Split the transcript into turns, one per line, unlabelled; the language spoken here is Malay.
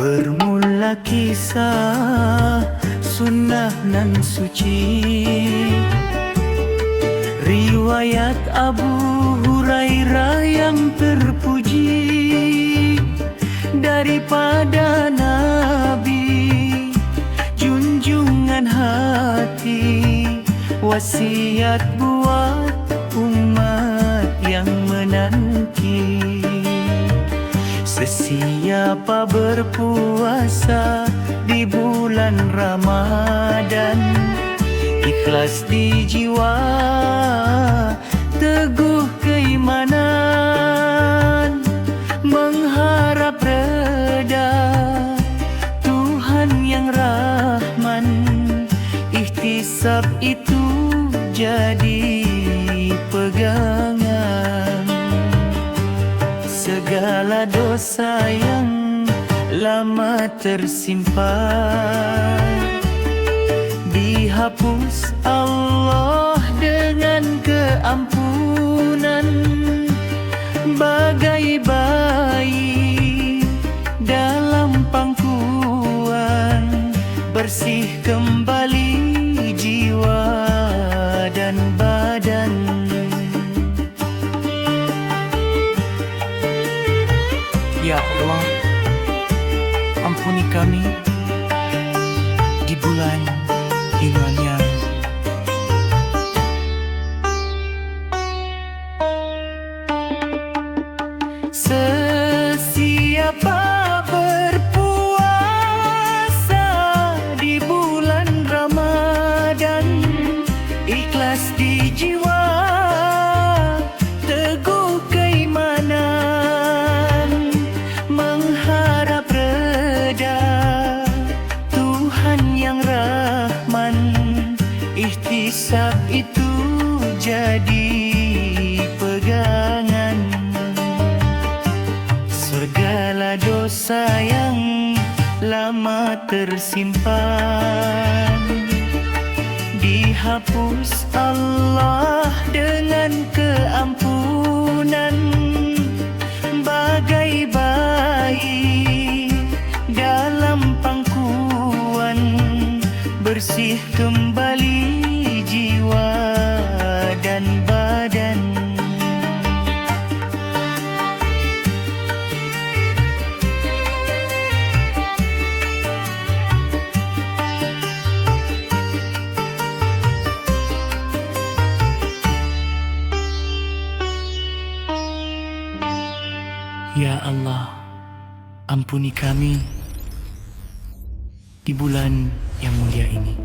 Bermula kisah sunnah nan suci. Riwayat Abu Hurairah yang terpuji Daripada Nabi. Junjungan hati Wasiat buat umat yang menanti Sesiapa berpuasa di bulan Ramadan Ikhlas di jiwa, teguh keimanan Mengharap reda Tuhan yang Rahman. Ihtisab itu jadi pegangan dosa yang lama tersimpan. Dihapus Allah Ya Allah, ampuni kami di bulan yang Sesiapa berpuasa di bulan Ramadan Ikhlas di jiwa, Ihtisab itu jadi pegangan. Segala dosa yang lama tersimpan Dihapus Allah dengan keampunan. Bagai bayi dalam pangkuan Bersih kembali Ya Allah, ampuni kami di bulan yang mulia ini.